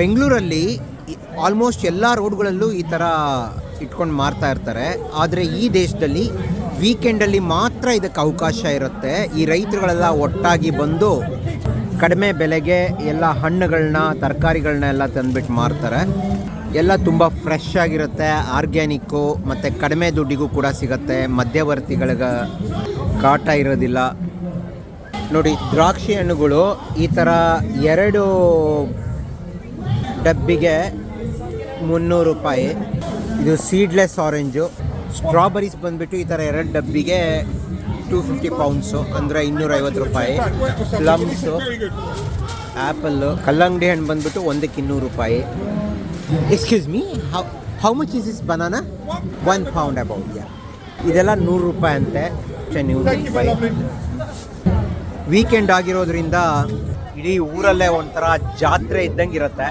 ಬೆಂಗಳೂರಲ್ಲಿ ಆಲ್ಮೋಸ್ಟ್ ಎಲ್ಲ ರೋಡ್ಗಳಲ್ಲೂ ಈ ಥರ ಇಟ್ಕೊಂಡು ಮಾರ್ತಾ ಇರ್ತಾರೆ. ಆದರೆ ಈ ದೇಶದಲ್ಲಿ ವೀಕೆಂಡಲ್ಲಿ ಮಾತ್ರ ಇದಕ್ಕೆ ಅವಕಾಶ ಇರುತ್ತೆ. ಈ ರೈತರುಗಳೆಲ್ಲ ಒಟ್ಟಾಗಿ ಬಂದು ಕಡಿಮೆ ಬೆಲೆಗೆ ಎಲ್ಲ ಹಣ್ಣುಗಳನ್ನ ತರಕಾರಿಗಳನ್ನ ಎಲ್ಲ ತಂದುಬಿಟ್ಟು ಮಾರ್ತಾರೆ. ಎಲ್ಲ ತುಂಬ ಫ್ರೆಶ್ ಆಗಿರುತ್ತೆ ಆರ್ಗ್ಯಾನಿಕ್ಕು ಮತ್ತು ಕಡಿಮೆ ದುಡ್ಡಿಗೂ ಕೂಡ ಸಿಗುತ್ತೆ. ಮಧ್ಯವರ್ತಿಗಳಿಗೆ ಕಾಟ ಇರೋದಿಲ್ಲ. ನೋಡಿ, ದ್ರಾಕ್ಷಿ ಹಣ್ಣುಗಳು ಈ ಥರ ಎರಡು ಡಬ್ಬಿಗೆ ಮುನ್ನೂರು ರೂಪಾಯಿ. ಇದು ಸೀಡ್ಲೆಸ್ ಆರೆಂಜು ಸ್ಟ್ರಾಬೆರೀಸ್ ಬಂದುಬಿಟ್ಟು ಈ ಥರ ಎರಡು ಡಬ್ಬಿಗೆ ಟೂ ಫಿಫ್ಟಿ ಪೌಂಡ್ಸು ಅಂದರೆ ಇನ್ನೂರೈವತ್ತು ರೂಪಾಯಿ. ಪ್ಲಮ್ಸು ಆ್ಯಪಲ್ಲು ಕಲ್ಲಂಗಡಿ ಹಣ್ಣು ಬಂದುಬಿಟ್ಟು ಒಂದಕ್ಕೆ ಇನ್ನೂರು ರೂಪಾಯಿ. Excuse me how how much is is banana one pound about yeah ಇದೆಲ್ಲ ನೂರು ರೂಪಾಯಿ ಅಂತೆ. ರೂಪಾಯಿ. ವೀಕೆಂಡ್ ಆಗಿರೋದ್ರಿಂದ ಇಡೀ ಊರಲ್ಲೇ ಒಂಥರ ಜಾತ್ರೆ ಇದ್ದಂಗೆ ಇರುತ್ತೆ.